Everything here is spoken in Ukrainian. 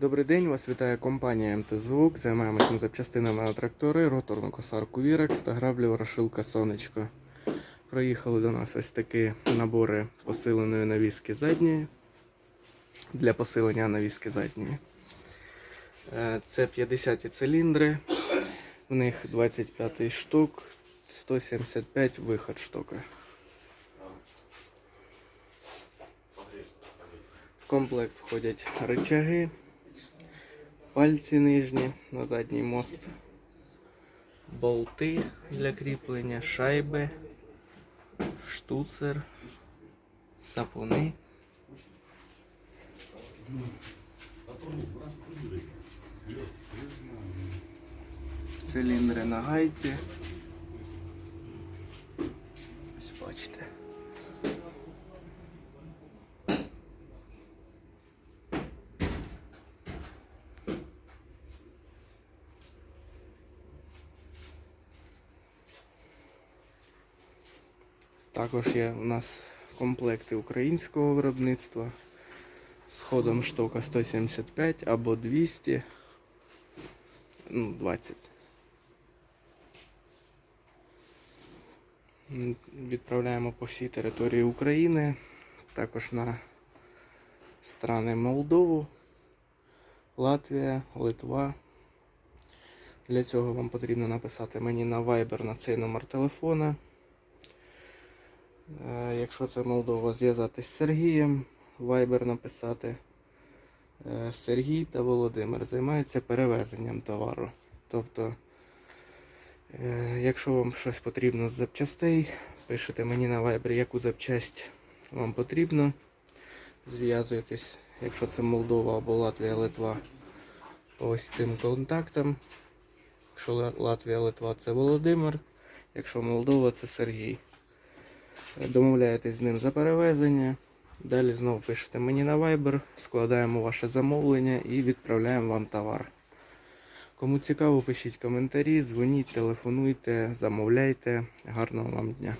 Добрий день, вас вітає компанія МТ Звук. Займаємося запчастинами на трактори, роторну косарку Вірекс та граблю Ворошилка Сонечко. Приїхали до нас ось такі набори посиленої навіски задньої для посилення навіски задньої. Е, Це 50 циліндри, в них 25 штук, 175 виход штука. В комплект входять рычаги, пальці нижні на задній мост, болти для кріплення, шайби, штуцер, сапуни. Циліндри на гайці. Ось бачите. Також є у нас комплекти українського виробництва з ходом штока 175 або 200, ну, 20. Відправляємо по всій території України, також на страни Молдову, Латвія, Литва. Для цього вам потрібно написати мені на Viber на цей номер телефона. Е, Якщо це Молдова, зв'язатись з Сергієм, Viber написати. Е, Сергій та Володимир займаються перевезенням товару. Тобто, е, якщо вам щось потрібно з запчастей, пишете мені на Viber, яку запчасть вам потрібно. Зв'язуєтесь, якщо це Молдова або Латвія, Литва, ось цим контактом. Якщо Латвія, Литва це Володимир, якщо Молдова це Сергій. Домовляєтесь з ним за перевезення. Далі знову пишете мені на Viber, складаємо ваше замовлення і відправляємо вам товар. Кому цікаво, пишіть коментарі, дзвоніть, телефонуйте, замовляйте. Гарного вам дня!